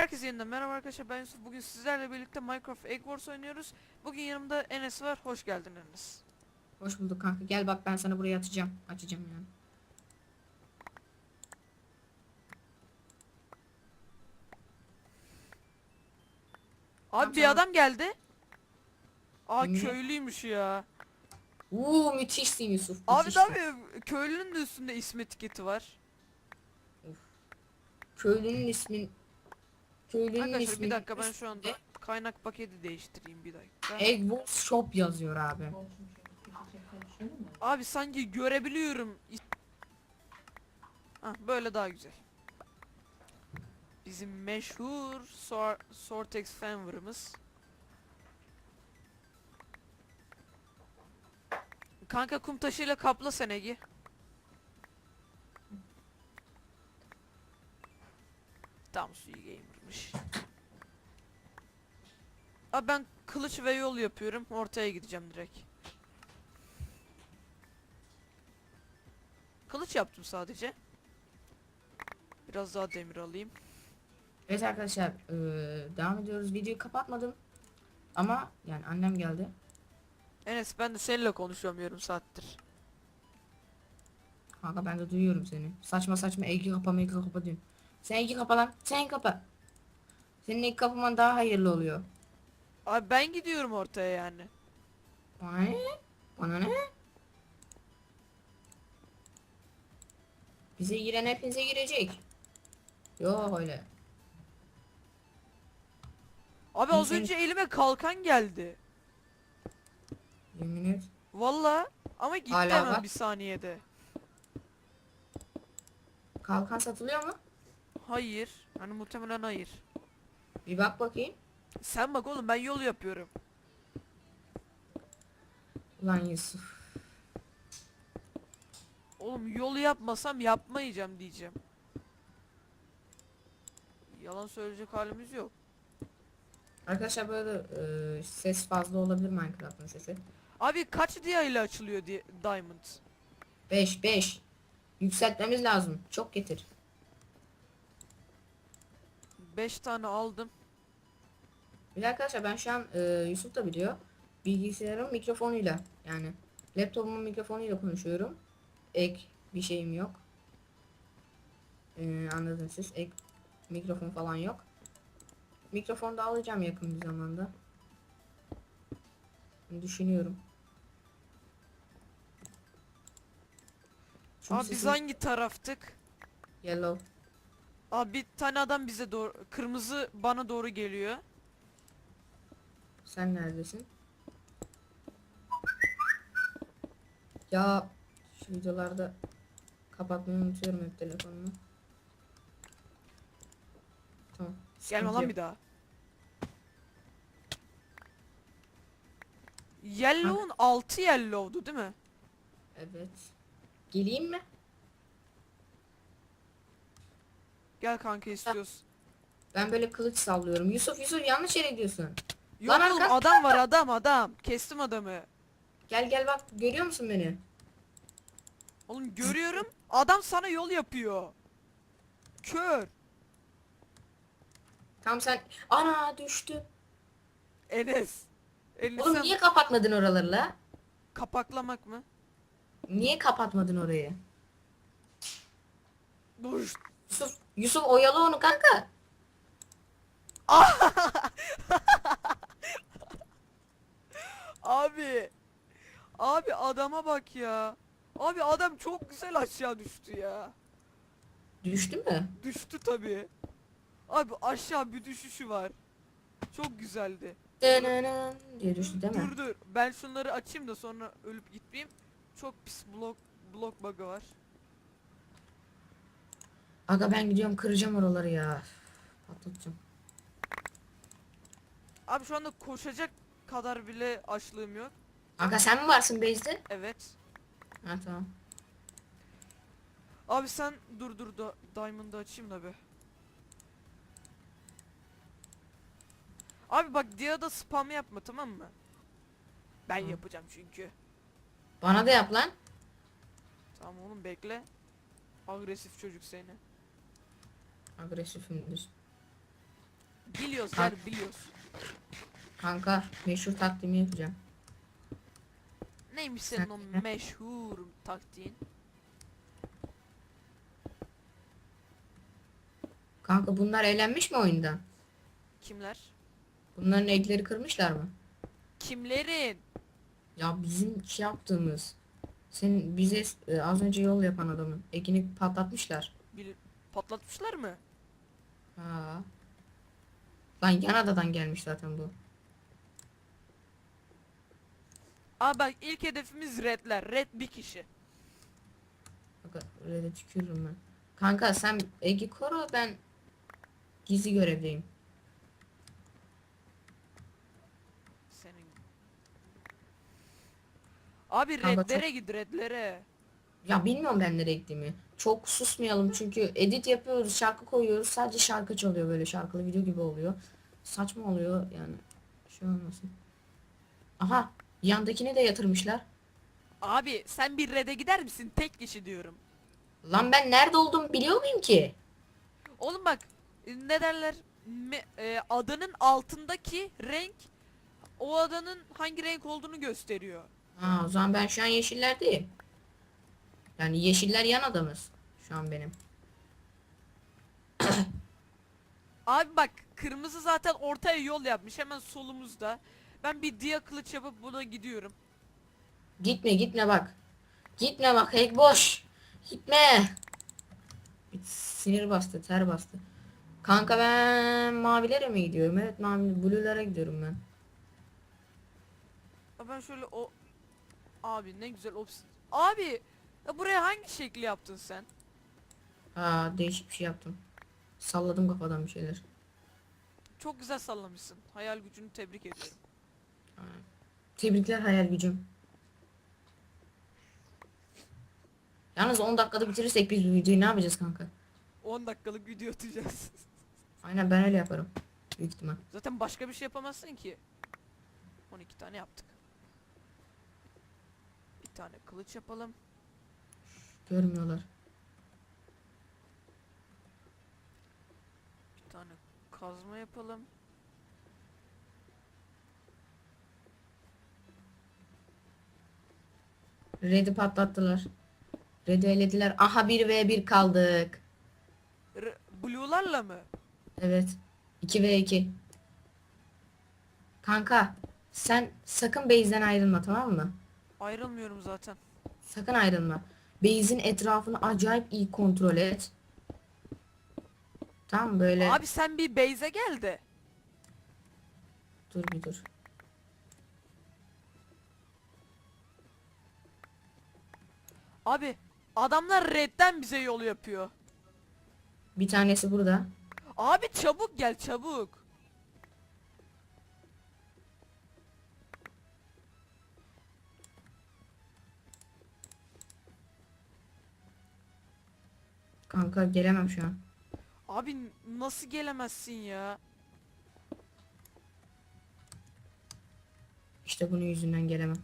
Herkese yeniden merhaba arkadaşlar ben Yusuf. Bugün sizlerle birlikte Minecraft Egg Wars oynuyoruz. Bugün yanımda Enes var. Hoş geldin Enes. Hoş bulduk kanka. Gel bak ben sana burayı atacağım. Açacağım yani. Abi bir adam geldi. Aa Ne? köylüymüş ya. Uuu müthişsin Yusuf. Abi müthişsin. tabii köylünün de üstünde isim etiketi var. Köylünün ismin... Köylünün Arkadaşlar bir dakika ben şu anda kaynak paketi değiştireyim bir dakika. Egg Wars Shop yazıyor abi. Abi sanki görebiliyorum. Hah böyle daha güzel. Bizim meşhur Sor Sortex Fenver'ımız. Kanka kum taşıyla kapla sen Egi. Suyu gamer'mış. Abi ben kılıç ve yol yapıyorum. Ortaya gideceğim direkt. Kılıç yaptım sadece. Biraz daha demir alayım. Evet arkadaşlar eee, devam ediyoruz. Videoyu kapatmadım. Ama yani annem geldi. Enes ben de seninle konuşuyorum yarım saattir. Kanka ben de duyuyorum seni. Saçma saçma Egg'i kapa Egg'i kapa diyorsun. Sen Egg'i kapa lan. Sen kapa. Senin Egg kapaman daha hayırlı oluyor. Abi ben gidiyorum ortaya yani. Bana ne? Bana ne? Bize giren hepinize girecek. Yo öyle. Abi az önce elime kalkan geldi. Yemin et. Valla ama gitti Hala hemen var. bir saniyede. Kalkan satılıyor mu? Hayır. Hani muhtemelen hayır. Bir bak bakayım. Sen bak oğlum ben yol yapıyorum. Ulan Yusuf. Oğlum yolu yapmasam yapmayacağım diyeceğim. Yalan söyleyecek halimiz yok. Arkadaşlar böyle e, ses fazla olabilir Minecraft'ın sesi. Abi kaç dia ile açılıyor di Diamond? 5 5. Yükseltmemiz lazım. Çok getir. 5 tane aldım. Bir de arkadaşlar ben şu an e, Yusuf da biliyor. Bilgisayarın mikrofonuyla yani laptopumun mikrofonuyla konuşuyorum. Ek bir şeyim yok. E, anladınız siz. Ek mikrofon falan yok. Mikrofonu da alacağım yakın bir zamanda. Düşünüyorum. Çünkü Abi biz hangi taraftık? Yellow. Abi bir tane adam bize doğru kırmızı bana doğru geliyor. Sen neredesin? Ya şu videolarda kapatmayı unutuyorum hep telefonumu. Tamam. Gelme lan bir daha. Yellow'un 6 yellow'du değil mi? Evet. Geleyim mi? Gel kanka istiyoruz. Ben böyle kılıç sallıyorum. Yusuf Yusuf yanlış yere gidiyorsun. Yok Lan oğlum adam var adam adam. Kestim adamı. Gel gel bak görüyor musun beni? Oğlum görüyorum adam sana yol yapıyor. Kör. Tam sen ana düştü. Enes. Enes Oğlum sen niye kapatmadın oraları la? kapaklamak mı? Niye kapatmadın orayı? Dur. Yusuf Yusuf oyalı onu kanka. Abi. Abi adama bak ya. Abi adam çok güzel aşağı düştü ya. Düştü mü? Düştü tabii. Abi aşağı bir düşüşü var. Çok güzeldi. Dınının diye düştü değil mi? Dur dur. Ben şunları açayım da sonra ölüp gitmeyeyim. Çok pis blok blok bug'ı var. Aga ben gidiyorum kıracağım oraları ya. Patlatacağım. Abi şu anda koşacak kadar bile açlığım yok. Aga sen mi varsın base'de? Evet. Ha tamam. Abi sen dur dur da Diamond'ı açayım da be. Abi bak Dia'da spam yapma tamam mı? Ben Hı. yapacağım çünkü. Bana da yap lan. Tamam oğlum bekle. Agresif çocuk seni. Agresifimdir. Biliyoruz Ha. yani biliyoruz. Kanka meşhur taktiğimi yapacağım. Neymiş senin o meşhur taktiğin? Kanka bunlar eğlenmiş mi oyundan? Kimler? Bunların ekleri kırmışlar mı? Kimlerin? Ya bizim şey yaptığımız. Senin bize e, az önce yol yapan adamın ekini patlatmışlar. Bili- patlatmışlar mı? Ha. Lan yan adadan gelmiş zaten bu. Aa bak ilk hedefimiz redler. Red bir kişi. Bak öyle de tükürürüm ben. Kanka sen Egi koru ben gizli görevdeyim. Senin. Abi Kanka redlere git redlere. Ya bilmiyorum ben nereye gittiğimi. Çok susmayalım çünkü edit yapıyoruz, şarkı koyuyoruz. Sadece şarkı çalıyor böyle şarkılı video gibi oluyor. Saçma oluyor yani. Şey olmasın. Aha, yandakini de yatırmışlar. Abi sen bir red'e gider misin? Tek kişi diyorum. Lan ben nerede olduğumu biliyor muyum ki? Oğlum bak ne derler? Me- e, adanın altındaki renk o adanın hangi renk olduğunu gösteriyor. Ha, o zaman ben şu an yeşillerdeyim. Yani yeşiller yan adamız. Şu an benim. Abi bak kırmızı zaten ortaya yol yapmış hemen solumuzda. Ben bir dia kılıç yapıp buna gidiyorum. Gitme gitme bak. Gitme bak ek boş. Gitme. Sinir bastı ter bastı. Kanka ben mavilere mi gidiyorum? Evet mavi blue'lara gidiyorum ben. Ben şöyle o abi ne güzel ops. Abi ya buraya hangi şekli yaptın sen? Aa değişik bir şey yaptım. Salladım kafadan bir şeyler. Çok güzel sallamışsın. Hayal gücünü tebrik ediyorum. Tebrikler hayal gücüm. Yalnız 10 dakikada bitirirsek biz bu videoyu ne yapacağız kanka? 10 dakikalık video atacağız. Aynen ben öyle yaparım. Büyük ihtimal. Zaten başka bir şey yapamazsın ki. 12 tane yaptık. Bir tane kılıç yapalım. Görmüyorlar. Bir tane kazma yapalım. Red'i patlattılar. Red'i elediler. Aha 1v1 kaldık. R- Blue'larla mı? Evet. 2 ve 2. Kanka sen sakın base'den ayrılma tamam mı? Ayrılmıyorum zaten. Sakın ayrılma. Base'in etrafını acayip iyi kontrol et. Tamam böyle. Abi sen bir base'e gel de. Dur bir dur. Abi adamlar redden bize yol yapıyor. Bir tanesi burada. Abi çabuk gel çabuk. Kanka gelemem şu an. Abi nasıl gelemezsin ya? İşte bunun yüzünden gelemem.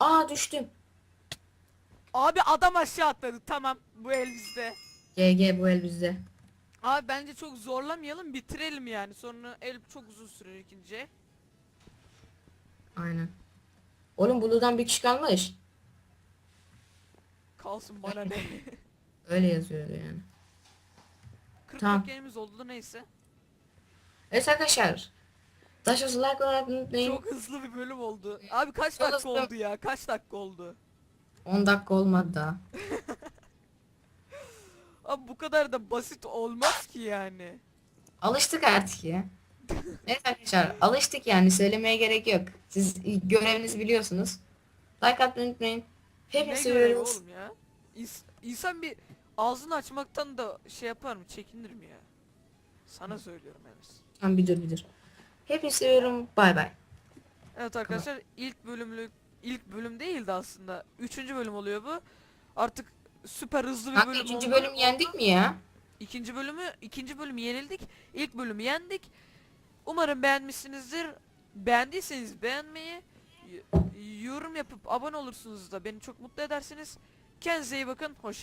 Aa düştüm. Abi adam aşağı atladı tamam bu el bizde. GG bu el bizde. Abi bence çok zorlamayalım bitirelim yani sonra el çok uzun sürer ikinci. Aynen. Oğlum Blue'dan bir kişi kalmış. Kalsın bana ne. Öyle yazıyordu yani. 40 Tamam. dakikamiz oldu neyse. Evet arkadaşlar. Taş olsun like olarak unutmayın. Çok hızlı bir bölüm oldu. Abi kaç Çok dakika hızlı. oldu ya? Kaç dakika oldu? 10 dakika olmadı daha. Abi bu kadar da basit olmaz ki yani. Alıştık artık ya. Evet arkadaşlar alıştık yani söylemeye gerek yok. Siz görevinizi biliyorsunuz. Like atmayı unutmayın. Ne Hepinizi görevi seviyoruz. oğlum ya? İns- insan bir ağzını açmaktan da şey yapar mı? Çekinir mi ya? Sana söylüyorum Enes. Tamam bir dur bir dur. Hepinizi seviyorum. Bay bay. Evet arkadaşlar ilk bölümlük ilk bölüm değildi aslında. Üçüncü bölüm oluyor bu. Artık süper hızlı bir Kanka bölüm ikinci oldu. bölüm yendik mi ya? İkinci bölümü ikinci bölümü yenildik. İlk bölümü yendik. Umarım beğenmişsinizdir. Beğendiyseniz beğenmeyi, yorum yapıp abone olursunuz da beni çok mutlu edersiniz. Kendinize iyi bakın. Hoşça